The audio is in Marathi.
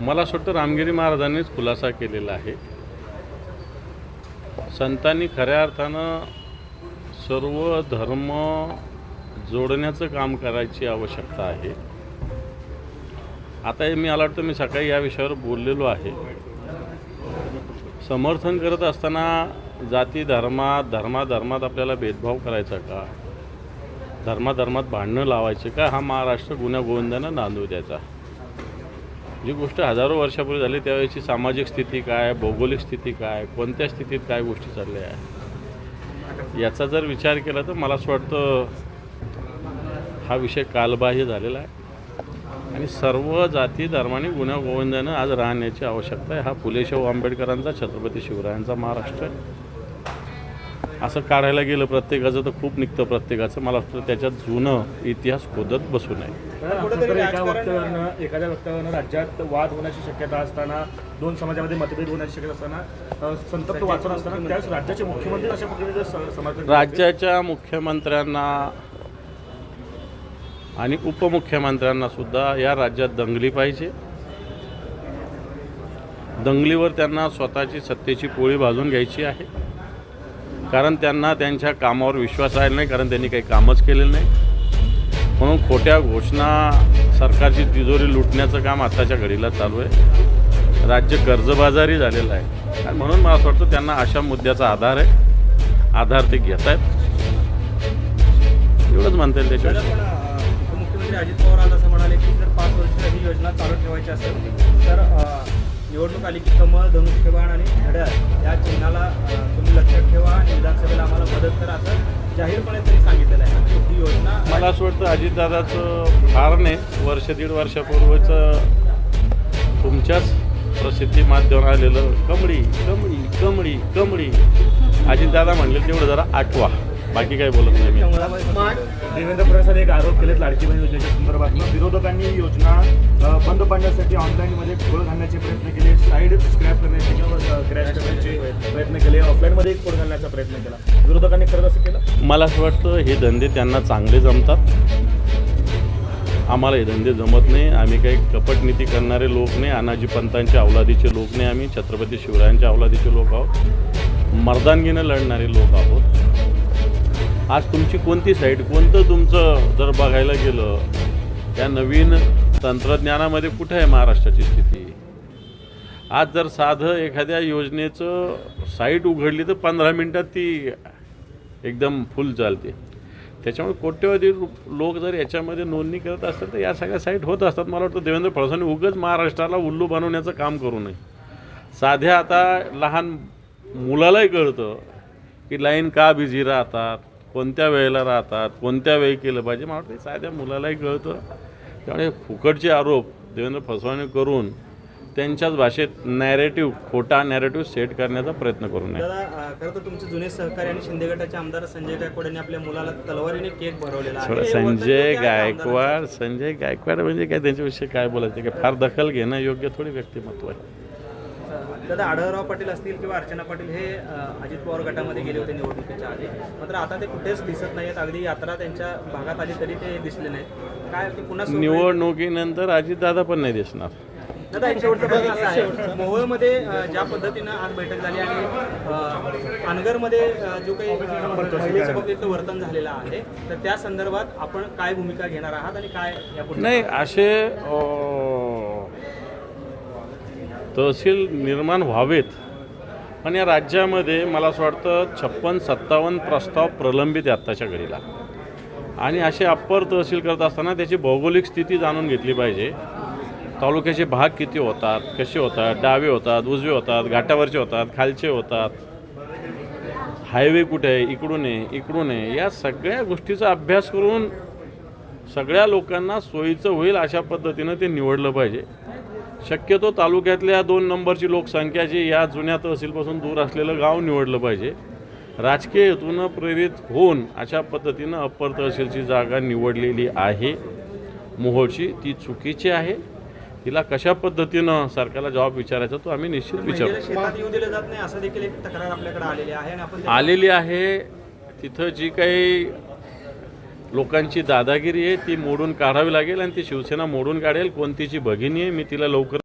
मला असं वाटतं रामगिरी महाराजांनीच खुलासा केलेला आहे. संतांनी खऱ्या अर्थानं सर्व धर्म जोडण्याचं काम करायची आवश्यकता आहे. आता हे मी मला वाटतं मी सकाळी या विषयावर बोललेलो आहे. समर्थन करत असताना जाती धर्मात धर्माधर्मात आपल्याला भेदभाव करायचा का? धर्माधर्मात भांडणं लावायचे का? हा महाराष्ट्र गुन्ह्या गोविंदानं नांदू द्यायचा. जी गोष्ट हजारो वर्षापूर्वी झाली त्यावेळेची सामाजिक स्थिती काय भौगोलिक स्थिती काय कोणत्या स्थितीत काय गोष्टी चालल्या आहे याचा जर विचार केला तर मला असं वाटतं हा विषय कालबाह्य झालेला आहे. आणि सर्व जाती धर्माने गुण्यागोविंदानं आज राहण्याची आवश्यकता आहे. हा फुले शाहू आंबेडकरांचा छत्रपती शिवरायांचा महाराष्ट्र आहे. असं काढायला गेलं प्रत्येकाचं तर खूप निघतं प्रत्येकाचं. मला वाटतं त्याच्यात जुनं इतिहास खोदत बसू नये. एका वक्तव्यानं एखाद्या वक्तव्यानं राज्यात वाद होण्याची शक्यता असताना दोन समाजामध्ये मतभेद होण्याची शक्यता असताना संतप्त वातावरण असताना त्यावेळेस राज्याचे मुख्यमंत्री अशा करतात. राज्याच्या मुख्यमंत्र्यांना आणि उपमुख्यमंत्र्यांना सुद्धा या राज्यात दंगली पाहिजे. दंगलीवर त्यांना स्वतःची सत्तेची पोळी भाजून घ्यायची आहे. कारण त्यांना त्यांच्या कामावर विश्वास राहिला नाही कारण त्यांनी काही कामच केलेलं नाही. म्हणून खोट्या घोषणा सरकारची तिजोरी लुटण्याचं काम आत्ताच्या घडीला चालू आहे. राज्य कर्जबाजारी झालेलं आहे. आणि म्हणून मला असं वाटतं त्यांना अशा मुद्द्याचा आधार आहे. आधार ते घेत आहेत. एवढंच म्हणता येईल त्याच्या त्याच्यावर अजित पवार आज असं म्हणाले की जर पाच वर्ष ही योजना चालू ठेवायची असेल तर निवडणूक आली की कमळ धनुष्यबाण आणि घड्याळ या चिन्हाला तुम्ही लक्षात ठेवा. आणि विधानसभेला आम्हाला मदत करा असं जाहीरपणे तरी सांगितलेलं आहे. ही योजना मला असं वाटतं अजितदादाचं फार वर्ष दीड वर्षापूर्वीचं तुमच्याच प्रसिद्धी माध्यम आलेलं कमळी कमळी कमळी कमळी. अजितदादा म्हणले तेवढं जरा आठवा. बाकी काही बोलत नाही मी. देवेंद्र फडणवीसांनी एक आरोप केलेत लाडकी बहीण योजनेच्या संदर्भात विरोधकांनी ही योजना बंद पाडण्यासाठी ऑनलाईनमध्ये घोळ घालण्याचे प्रयत्न केले साईड स्क्रॅप करण्याचे किंवा क्रॅश करण्याचे प्रयत्न केले ऑफलाईनमध्ये घोळ घालण्याचा प्रयत्न केला. विरोधकांनी खरंच असं केलं? मला असं वाटतं हे धंदे त्यांना चांगले जमतात. आम्हाला हे धंदे जमत नाही. आम्ही काही कपटनीती करणारे लोक नाही. अनाजी पंतांच्या अवलादीचे लोक नाही आम्ही. छत्रपती शिवरायांच्या अवलादीचे लोक आहोत. मर्दानगीनं लढणारे लोक आहोत. आज तुमची कोणती साईट कोणतं तुमचं जर बघायला गेलं त्या नवीन तंत्रज्ञानामध्ये कुठे आहे महाराष्ट्राची स्थिती? आज जर साधं एखाद्या योजनेचं साईट उघडली तर पंधरा मिनटात ती एकदम फुल चालते. त्याच्यामुळे कोट्यवधी लोक जर याच्यामध्ये नोंदणी करत असतात तर या सगळ्या साईट होत असतात. मला वाटतं देवेंद्र फडणवीसांनी उगच महाराष्ट्राला उल्लू बनवण्याचं काम करू नये. साध्या आता लहान मुलालाही कळतं की लाईन का बिझी राहतात? कोणत्या वेळेला राहतात कोणत्या वेळी केलं पाहिजे मला वाटतं साध्या मुलालाही कळतं. त्यामुळे फुकटचे आरोप देवेंद्र फडणवीसांनी करून त्यांच्याच भाषेत नॅरेटिव्ह खोटा नॅरेटिव्ह सेट करण्याचा प्रयत्न करू नये. खरं तर तुमचे जुने सहकारी आणि शिंदे गटाचे आमदार संजय गायकवाड यांनी आपल्या मुलाला तलवारीने केक भरवलेला संजय गायकवाड संजय गायकवाड म्हणजे काय त्यांच्याविषयी काय बोलायचं? काय फार दखल घेणं योग्य थोडी व्यक्तिमत्व आहे? दादा आढळराव पाटील असतील किंवा अर्चना पाटील हे अजित पवार गटामध्ये गेले होते निवडणुकीच्या आधी. मात्र आता ते कुठेच दिसत नाहीत अगदी यात्रा त्यांच्या भागात आली तरी ते दिसले नाहीत. काय पुन्हा निवडणुकीनंतर अजितदादा पण नाही दिसणार. दादा एक शेवटचा प्रश्न असा आहे. मोहोळमध्ये ज्या पद्धतीनं आज बैठक झाली आणि अ, पानघरमध्ये अ, जो काही महिलेसोबत वर्तन झालेलं आहे तर त्या संदर्भात आपण काय भूमिका घेणार आहात आणि काय नाही असे तहसील निर्माण व्हावेत. पण या राज्यामध्ये मला असं वाटतं छप्पन सत्तावन्न प्रस्ताव प्रलंबित आहे आत्ताच्या घडीला. आणि असे अप्पर तहसील करत असताना त्याची भौगोलिक स्थिती जाणून घेतली पाहिजे. तालुक्याचे भाग किती होतात कसे होतात डावे होतात उजवे होतात घाटावरचे होतात खालचे होतात. हायवे कुठे आहे इकडून आहे इकडून आहे या सगळ्या गोष्टीचा अभ्यास करून सगळ्या लोकांना सोयीचं होईल अशा पद्धतीनं ते निवडलं पाहिजे. शक्यतो तालुक्यातल्या दोन नंबरची लोकसंख्या जी या जुन्या तहसीलपासून दूर असलेलं गाव निवडलं पाहिजे. राजकीय हेतूनं प्रेरित होऊन अशा पद्धतीनं अप्पर तहसीलची जागा निवडलेली आहे. मोहोळची ती चुकीची आहे. तिला कशा पद्धतीनं सरकारला जबाब विचारायचा तो आम्ही निश्चित विचारू. महिलेला शेतात येऊ दिलं जात नाही असं देखील एक तक्रार आपल्याकडे आलेली आहे आणि आपण ते- आलेली आहे. तिथं जी काही लोकांची दादागिरी आहे ती मोडून काढावी लागेल आणि ती शिवसेना मोडून काढेल. कोणतीची भगिनी आहे मी तिला लवकर